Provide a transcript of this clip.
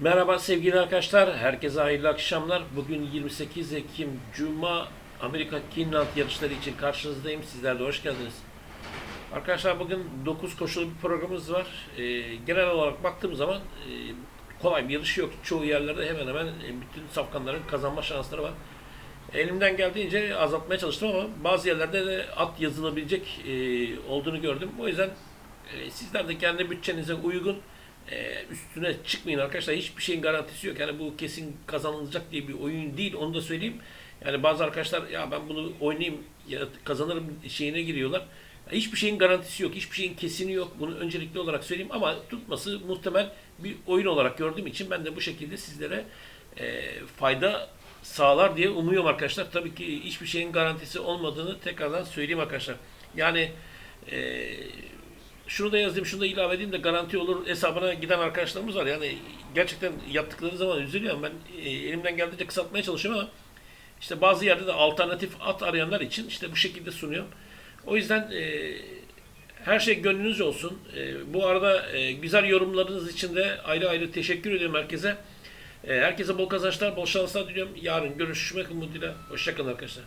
Merhaba sevgili arkadaşlar, herkese hayırlı akşamlar. Bugün 28 Ekim Cuma Amerika Kinland yarışları için karşınızdayım. Sizler de hoş geldiniz. Arkadaşlar bugün 9 koşulu bir programımız var. Ee, genel olarak baktığım zaman e, kolay bir yarış yok. Çoğu yerlerde hemen hemen e, bütün safkanların kazanma şansları var. Elimden geldiğince azaltmaya çalıştım ama bazı yerlerde de at yazılabilecek e, olduğunu gördüm. O yüzden e, sizler de kendi bütçenize uygun e, üstüne çıkmayın arkadaşlar. Hiçbir şeyin garantisi yok. Yani bu kesin kazanılacak diye bir oyun değil. Onu da söyleyeyim. Yani bazı arkadaşlar ya ben bunu oynayayım ya kazanırım şeyine giriyorlar. Hiçbir şeyin garantisi yok. Hiçbir şeyin kesini yok. Bunu öncelikli olarak söyleyeyim ama tutması muhtemel bir oyun olarak gördüğüm için ben de bu şekilde sizlere e, fayda sağlar diye umuyorum arkadaşlar. Tabii ki hiçbir şeyin garantisi olmadığını tekrardan söyleyeyim arkadaşlar. Yani e, şunu da yazayım, şunu da ilave edeyim de garanti olur hesabına giden arkadaşlarımız var. Yani gerçekten yaptıkları zaman üzülüyorum. Ben e, elimden geldiğince kısaltmaya çalışıyorum ama işte bazı yerde de alternatif at arayanlar için işte bu şekilde sunuyorum. O yüzden e, her şey gönlünüzce olsun. E, bu arada e, güzel yorumlarınız için de ayrı ayrı teşekkür ediyorum herkese. E, herkese bol kazançlar, bol şanslar diliyorum. Yarın görüşmek umuduyla. Hoşçakalın arkadaşlar.